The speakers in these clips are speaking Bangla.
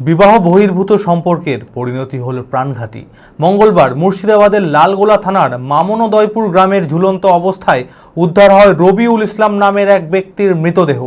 বিবাহ বহির্ভূত সম্পর্কের পরিণতি হল প্রাণঘাতী। মঙ্গলবার মুর্শিদাবাদের লালগোলা থানার মামনদয়পুর গ্রামের ঝুলন্ত অবস্থায় উদ্ধার হয় রবিউল ইসলাম নামের এক ব্যক্তির মৃতদেহ।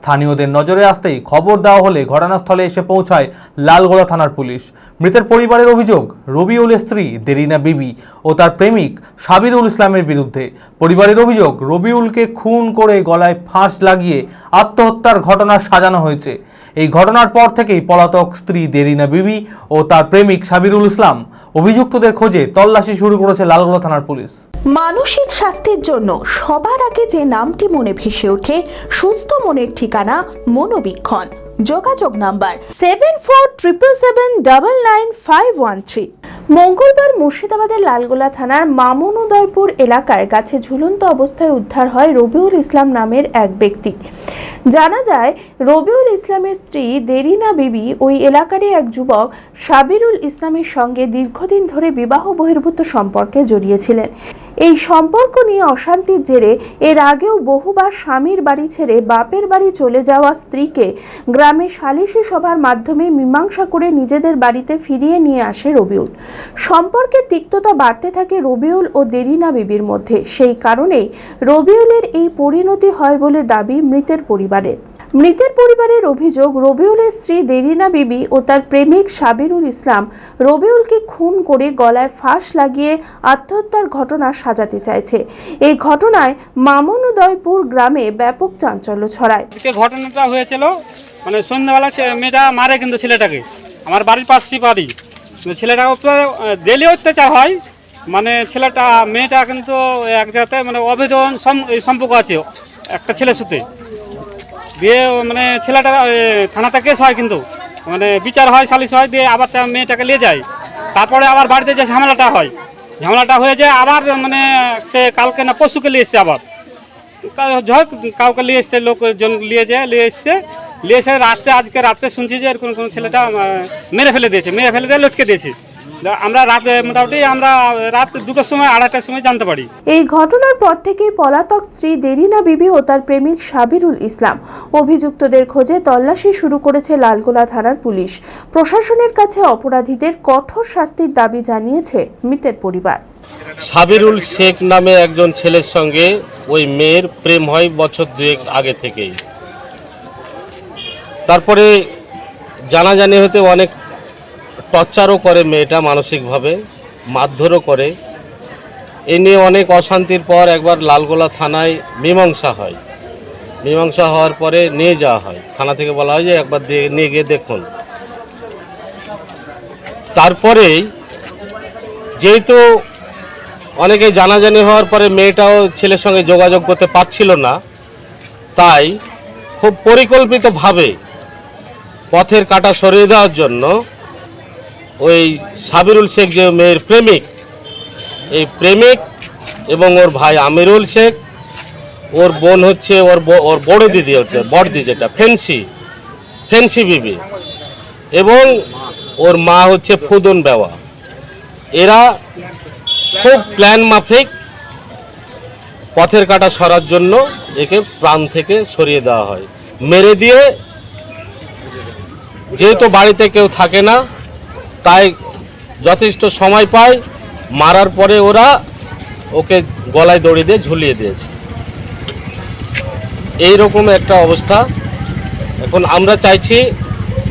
স্থানীয়দের নজরে আসতেই খবর দেওয়া হলে ঘটনাস্থলে এসে পৌঁছায় লালগোলা থানার পুলিশ। মৃতের পরিবারের অভিযোগ, রবিউলের স্ত্রী দেরিনা বিবি ও তার প্রেমিক সাবিরুল ইসলামের বিরুদ্ধে। পরিবারের অভিযোগ, রবিউলকে খুন করে গলায় ফাঁস লাগিয়ে আত্মহত্যার ঘটনা সাজানো হয়েছে। এই ঘটনার পর থেকেই পলাতক স্ত্রী দেরিনা বিবি ও তার প্রেমিক সাবিরুল ইসলাম অভিযুক্তদের খোঁজে তল্লাশি শুরু করেছে লালগোলা থানার পুলিশ। মানসিক স্বাস্থ্যের জন্য সবার আগে যে নামটি মনে ভেসে ওঠে, সুস্থ মনের ঠিকানা মনোবীক্ষণ। যোগাযোগ number seven four triple seven double nine five one three মঙ্গলবার মুর্শিদাবাদের লালগোলা থানার মামুন উদয়পুর এলাকায় গাছে ঝুলন্ত অবস্থায় উদ্ধার হয় রবিউল ইসলাম নামের এক ব্যক্তি। জানা যায়, রবিউল ইসলামের স্ত্রী দেরিনা বিবি ওই এলাকারই এক যুবক সাবিরুল ইসলামের সঙ্গে দীর্ঘদিন ধরে বিবাহ বহির্ভূত সম্পর্কে জড়িয়েছিলেন। এই সম্পর্ক নিয়ে অশান্তির জেরে এর আগেও বহুবার স্বামীর বাড়ি ছেড়ে বাপের বাড়ি চলে যাওয়া স্ত্রীকে গ্রামে সালিশি সভার মাধ্যমে মীমাংসা করে নিজেদের বাড়িতে ফিরিয়ে নিয়ে আসে রবিউল। সম্পর্কে তিক্ততা বাড়তে থাকে রবিউল ও দেরিনা বিবির মধ্যে। সেই কারণেই রবিউলের এই পরিণতি হয় বলে দাবি মৃতের পরিবারের। মৃতের পরিবারের অভিযোগ, রবিউলের স্ত্রী দেরিনা বিবি ও তার প্রেমিক সাবিরুল ইসলাম রবিউলকে খুন করে গলায় ফাঁস লাগিয়ে আত্মহত্যার ঘটনা সাজাতে চাইছে। এই ঘটনায় মামনুদয়পুর গ্রামে ব্যাপক চাঞ্চল্য ছড়ায়। ঘটনাটা হয়েছিল মানে সন্ধ্যাবেলা মেয়েটা মারে কিন্তু ছেলেটাকে। আমার বাড়ির পাশে বাড়ি ছেলেটার উপরে ডেলি অত্যাচার হয়। মানে ছেলেটা, মেয়েটা কিন্তু এক জায়গাতে মানে সম- সম্পর্ক আছে একটা ছেলের সাথে। দিয়ে মানে ছেলেটা থানাতে কেস হয় কিন্তু। মানে বিচার হয়, সালিশ হয়, দিয়ে আবার তা মেয়েটাকে নিয়ে যায়। তারপরে আবার বাড়িতে যে ঝামেলাটা হয়, ঝামেলাটা হয়ে যায় আবার মানে সে কালকে না পশুকে নিয়ে এসছে আবার। যাই কাউকে নিয়ে এসছে লোকজন নিয়ে যায়, নিয়ে এসছে। নিয়ে এসে রাত্রে আজকে রাত্রে শুনছি যে এরকম কোনো ছেলেটা মেরে ফেলে দিয়েছে, মেরে ফেলে দিয়ে লটকে দিয়েছে। আমরা রাতে মোটামুটি আমরা রাত দুটোর সময় আড়াইটার সময় জানতে পারি। এই ঘটনার পর থেকেই পলাতক স্ত্রী দেরিনা বিবি ও তার প্রেমিক সাবিরুল ইসলাম অভিযুক্তদের খোঁজে তল্লাশি শুরু করেছে লালগোলা থানার পুলিশ। প্রশাসনের কাছে অপরাধীদের কঠোর শাস্তির দাবি জানিয়েছে মৃতের পরিবার। সাবিরুল শেখ নামে একজন ছেলের সঙ্গে ওই মেয়ের প্রেম হয় বছর দুয়েক আগে থেকেই। তারপরে জানাজানি হতে অনেক টর্চারও করে মেয়েটা মানসিকভাবে, মারধরও করে। এ নিয়ে অনেক অশান্তির পর একবার লালগোলা থানায় মীমাংসা হয়। মীমাংসা হওয়ার পরে নিয়ে যাওয়া হয়। থানা থেকে বলা হয় যে একবার নিয়ে গিয়ে দেখুন। তারপরেই যেহেতু অনেকে জানাজানি হওয়ার পরে মেয়েটাও ছেলের সঙ্গে যোগাযোগ করতে পারছিল না, তাই খুব পরিকল্পিতভাবে পথের কাটা সরিয়ে দেওয়ার জন্য ওই সাবিরুল শেখ যে মেয়ের প্রেমিক, এই প্রেমিক এবং ওর ভাই আমিরুল শেখ, ওর বোন হচ্ছে ওর ওর বড় দিদি হচ্ছে, বড়দি যেটা, ফেন্সি ফেন্সি বিবি। এবং ওর মা হচ্ছে ফুদন বেওয়া। এরা খুব প্ল্যান মাফিক, পথের কাটা সরার জন্য একে প্রাণ থেকে সরিয়ে দেওয়া হয়। মেরে দিয়ে, যেহেতু বাড়িতে কেউ থাকে না তাই যথেষ্ট সময় পায়, মারার পরে ওরা ওকে গলায় দড়ি দিয়ে ঝুলিয়ে দিয়েছে। এই রকম একটা অবস্থা। এখন আমরা চাইছি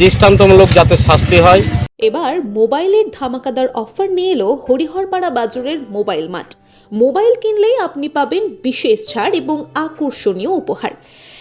দৃষ্টান্তমূলক যাতে শাস্তি হয়। এবার মোবাইলের ধামাকাদার অফার নিয়ে এলো হরিহরপাড়া বাজারের মোবাইল মাঠ মোবাইল কিনলেই আপনি পাবেন বিশেষ ছাড় এবং আকর্ষণীয় উপহার।